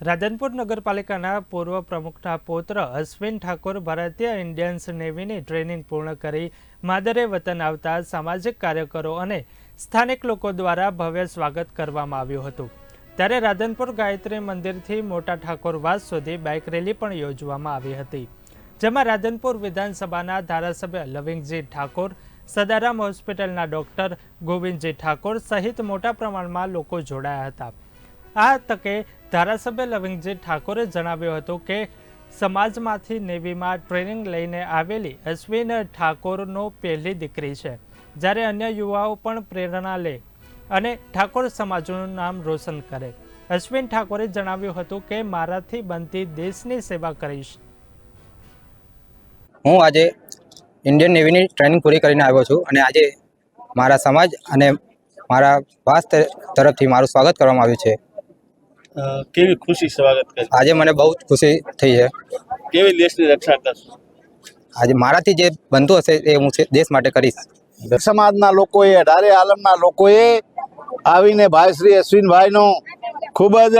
રાધનપુર નગરપાલિકાના પૂર્વ પ્રમુખના પુત્ર અશ્વિન ઠાકોર ભારતીય ઇન્ડિયન્સ નેવીની ટ્રેનિંગ પૂર્ણ કરી માદરે વતન આવતા સામાજિક કાર્યકરો અને સ્થાનિક લોકો દ્વારા ભવ્ય સ્વાગત કરવામાં આવ્યું હતું. ત્યારે રાધનપુર ગાયત્રી મંદિરથી મોટા ઠાકોરવાસ સુધી બાઇક રેલી પણ યોજવામાં આવી હતી. જેમાં રાધનપુર વિધાનસભાના ધારાસભ્ય લવિંગજી ઠાકોર, સદારામ હોસ્પિટલના ડોક્ટર ગોવિંદજી ઠાકોર સહિત મોટા પ્રમાણમાં લોકો જોડાયા હતા. આ તકે ધારાસભ્ય લવિંગજી ઠાકોરે જણાવ્યું હતું કે સમાજમાંથી નેવીમાં ટ્રેનિંગ લઈને આવેલી અશ્વિન ઠાકોરનો પહેલી દીકરી છે, જ્યારે અન્ય યુવાઓ પણ પ્રેરણા લે અને ઠાકોર સમાજનું નામ રોશન કરે. અશ્વિન ઠાકોરે જણાવ્યું હતું કે મારાથી બનતી દેશની સેવા કરીશ. હું આજે ઇન્ડિયન નેવીની ટ્રેનિંગ પૂરી કરીને આવ્યો છું અને આજે મારા સમાજ અને મારા વાસ તરફથી મારું સ્વાગત કરવામાં આવ્યું છે. કેવી ખુશી સ્વાગત કરી આજે મને બહુ જ ખુશી થઈ છે. કેવી દેશની રક્ષા કરશો? આજે મારાથી જે બનતું હશે એ હું દેશ માટે કરીશ. સમાજના લોકોએ અઢારે આલમના લોકોએ આવીને ભાઈ શ્રી અશ્વિનભાઈનું ખૂબ જ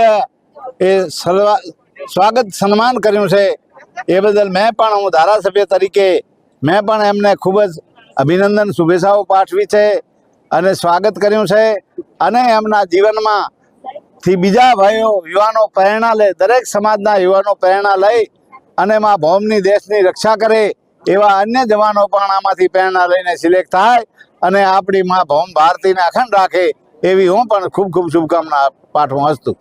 એ સલવા- સ્વાગત સન્માન કર્યું છે. એ બદલ મેં પણ હું ધારાસભ્ય તરીકે મેં પણ એમને ખૂબ જ અભિનંદન શુભેચ્છાઓ પાઠવી છે અને સ્વાગત કર્યું છે. અને એમના જીવનમાં થી બીજા ભાઈઓ, યુવાનો પ્રેરણા લે, દરેક સમાજના યુવાનો પ્રેરણા લઈ અને માં ભૌમની દેશની રક્ષા કરે, એવા અન્ય જવાનો પણ આમાંથી પ્રેરણા લઈને સિલેક્ટ થાય અને આપણી માં ભૌમ ભારતીને અખંડ રાખે, એવી હું પણ ખૂબ ખૂબ શુભકામના પાઠવું હસ્તું.